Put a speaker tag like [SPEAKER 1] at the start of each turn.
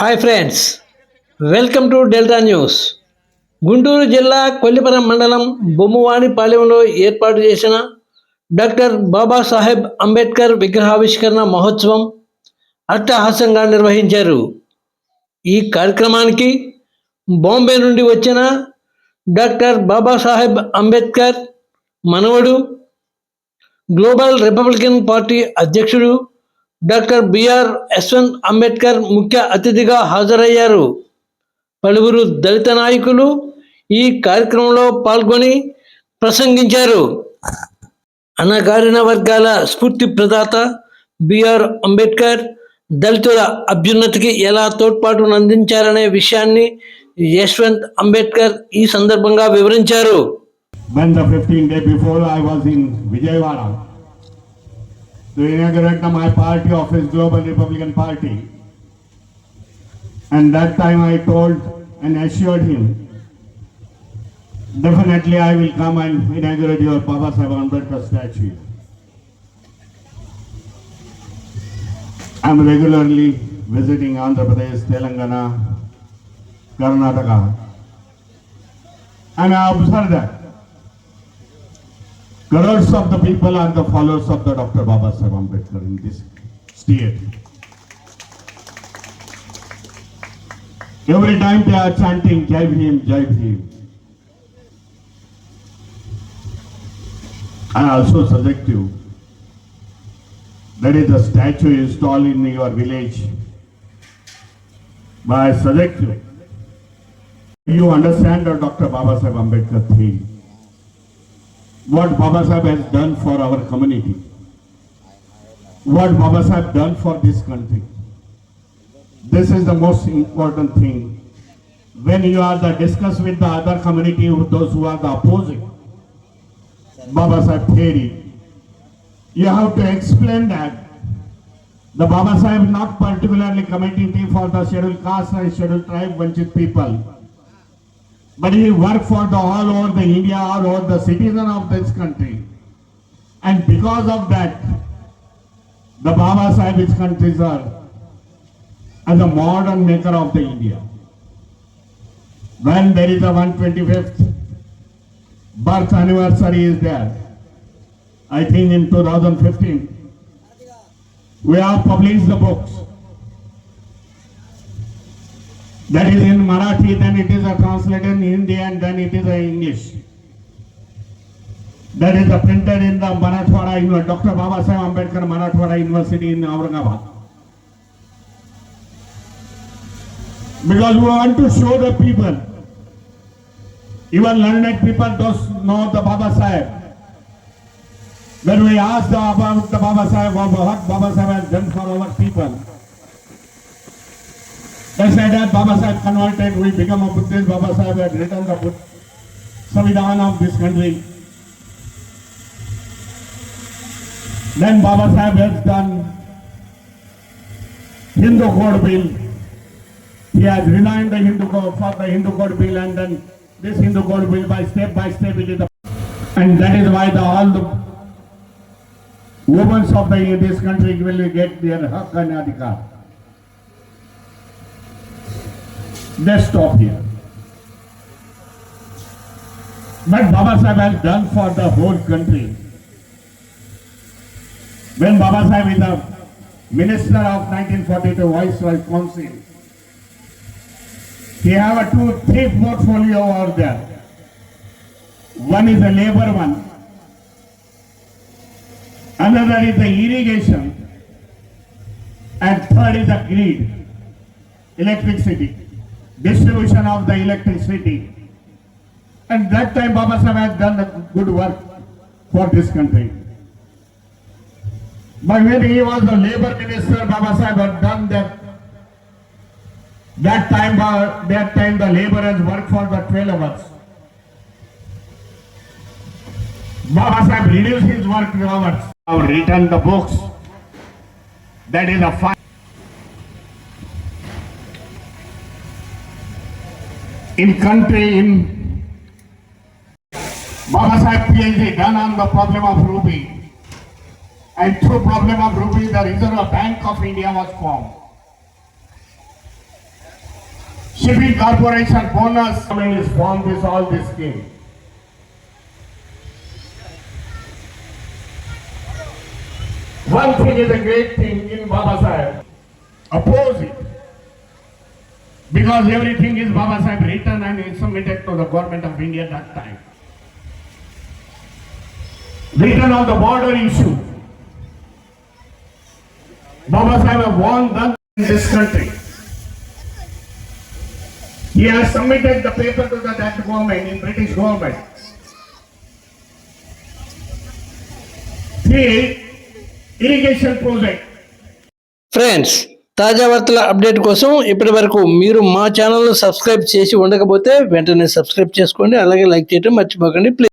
[SPEAKER 1] Hi friends welcome to Delta news. Guntur జిల్లా కొల్లిపురం మండలం బొమ్మవాణిపాలెంలో ఏర్పాటు చేసిన డాక్టర్ బాబాసాహెబ్ అంబేద్కర్ విగ్రహావిష్కరణ మహోత్సవం అట్టహాసంగా నిర్వహించారు. ఈ కార్యక్రమానికి బాంబే నుండి వచ్చిన డాక్టర్ బాబాసాహెబ్ అంబేద్కర్ మనవడు గ్లోబల్ రిపబ్లికన్ పార్టీ అధ్యక్షుడు doctor B R Yashwant Ambedkar ముఖ్య అతిథిగా హాజరయ్యారు. పలువురు దళిత నాయకులు ఈ కార్యక్రమంలో పాల్గొని ప్రసంగించారు. అణగారిన వర్గాల స్ఫూర్తి ప్రదాత బిఆర్ అంబేద్కర్ దళితుల అభ్యున్నతికి ఎలా తోడ్పాటును అందించారనే విషయాన్ని యశ్వంత్ అంబేద్కర్ ఈ సందర్భంగా వివరించారు.
[SPEAKER 2] When the 15 day before I was in Vijayawada to inaugurate my party office, Global Republican Party. And that time I told and assured him, definitely I will come and inaugurate your Baba Sahib statue. I'm regularly visiting Andhra Pradesh, Telangana, Karnataka. And I observed that crores of the people and the followers of the Dr. Baba Sahib Ambedkar in this state. Every time they are chanting Jai Bhim, Jai Bhim. I also suggest you that is the statue installed in your village. But I suggest you, you understand the Dr. Baba Sahib Ambedkar thing what Baba Sahib has done for our community, what Baba Sahib done for this country. This is the most important thing. When you are the discuss with the other community, those who are the opposing Baba Sahib theory, you have to explain that the Baba Sahib not particularly committing for the scheduled caste and scheduled tribe Vanchit people. But he worked for the all over the India, all over the citizen of this country. And because of that, the Baba Sahib is considered as a modern maker of the India. When there is a 125th birth anniversary is there, I think in 2015, we have published the books. That is in Marathi, then it is a translated in Hindi and then it is a English. That is a printed in the Marathwada, Uni- Dr. Baba Sahib Ambedkar Marathwada University in Aurangabad. Because we want to show the people, even learned people don't know the Baba Sahib. When we ask the, about the Baba Sahib, what Baba Sahib has done for our people, that Baba Sahib converted, we become a Buddhist, Baba Sahib had written the Buddha, Samvidhan of this country. Then Baba Sahib has done Hindu Code Bill. He has resigned the Hindu Code for the Hindu Code Bill and then this Hindu Code Bill by step by step it is and that is why the all the women of the this country will get their hak and adhikar. Let's stop here. But Baba Sahib has done for the whole country. When Baba Sahib is the minister of 1942 Viceroy Council, he have a two, three portfolio over there. One is the labor one. Another is the irrigation. And third is the grid, electricity, distribution of the electricity. And that time Baba Sahib has done a good work for this country. But when he was the labor minister, Baba Sahib had done that. That time, that time the laborers worked for the 12 hours. Baba Sahib reduced his work hours. I have written the books. That is a fine. In country, in Baba Sahib PhD done on the problem of Ruby. And through problem of Ruby, the Reserve Bank of India was formed. shipping corporation bonus, government is formed this, all this scheme. One thing is a great thing in Baba Sahib, oppose it because everything is Baba Sahib written and submitted to the government of India at that time. Written on the border issue. Baba Sahib have won that in this country. He has submitted the paper to the that government, in British government. The irrigation project.
[SPEAKER 1] Friends, తాజా వార్తల update కోసం ఇప్పటి వరకు మీరు మా channel subscribe చేసి ఉండకపోతే వెంటనే సబ్స్క్రైబ్ చేసుకోండి అలాగే లైక్ చేయడం మర్చిపోకండి. ప్లీజ్